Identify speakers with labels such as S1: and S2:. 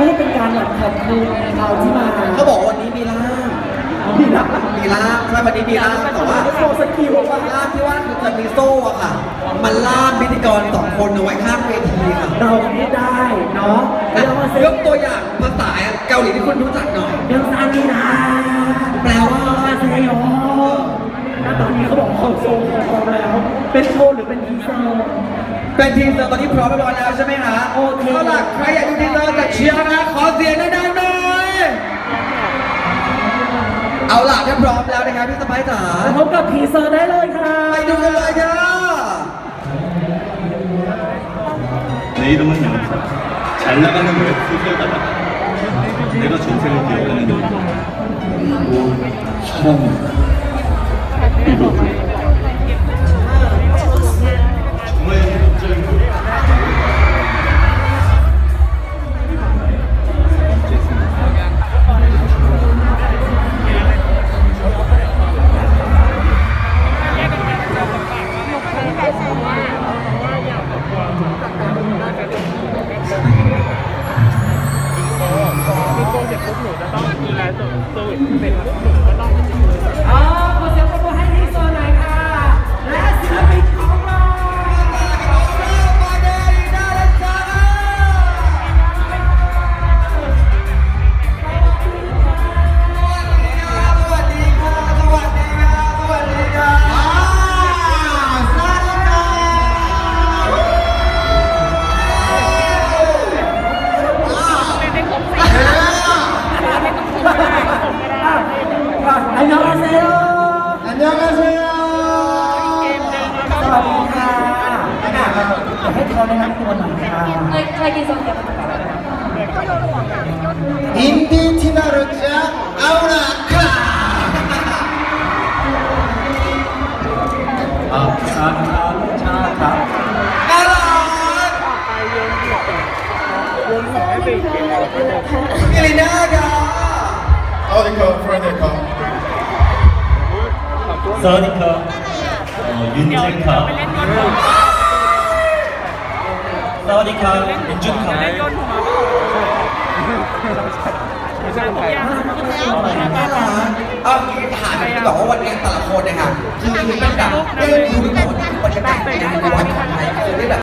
S1: พื่อเป็นการแบบขอบคุณเราที่มาเข
S2: าบอกวันนี้มีล่าม
S1: พี่หลัก
S2: มีล่ามใช่วันนี้มีล่ามแต่ว่า
S1: โชว์สกิลว่า
S2: ล่ามที่ว่าคือจะมีโซ่อะค่ะ มันล่ามพิธีกรสองคนเอาไว้ข้างเวทีค่ะ
S1: เราพูดได้เนาะเรามาเซ็ย
S2: กตัวอย่างภาษาเกาหลีที่คุณรู้จักหน่อย
S1: เรื่องซานีนา
S2: แปลว่าเ
S1: ซโย แล้วตอนนี้เขาบอกเขาโชว์ของเราแล้ว เป็นโชว์หรือเป็นทีเซอร์
S2: เป็นทีเซอร์ตอนนี้พร้อมเรียบร้อยแล้วใช่ไหมคะ
S1: โอเค เอาล่ะ
S2: ใครอยากดูทีเซอร์จะเชียร์นะขอเสียงดังๆหน่อยเอาล่ะถ้าพร้อมแล้วนะครับพี่สไปซ์จ๋า
S1: พบกับทีเซอร์ได้เลยค่ะ ไปดูกันเลย
S2: ค่ะ
S3: 내 이름은 영사. 잘 나가는 웹 소설가다. 내가 전생을 기억하는 이름은 오현입니다. คือโควิดเสร็จปุ๊บหนูจะต้องดูแลตัวตัวเสร็จปุ๊บหนูก็ต้อง
S1: ากให้เขาแนะนำตัวหน่อยค่ะ
S4: 인디 티나루자 아우라카
S3: 아, 차, 차, 차, 차.
S2: 일리나가 어디커
S4: 프로데커
S3: 서니카, 어, 윤재카. สวัสดีครับผมจุนครับได้ย้อนหัวไม่ใช่ผม
S1: ยาวน่
S2: ารักเอางี้ถามบอกว่าวันนี้แต่ละคนนะคะคือเป็นแบบได้ดูแบบบรรยากาศในวันของไทยคือแบบ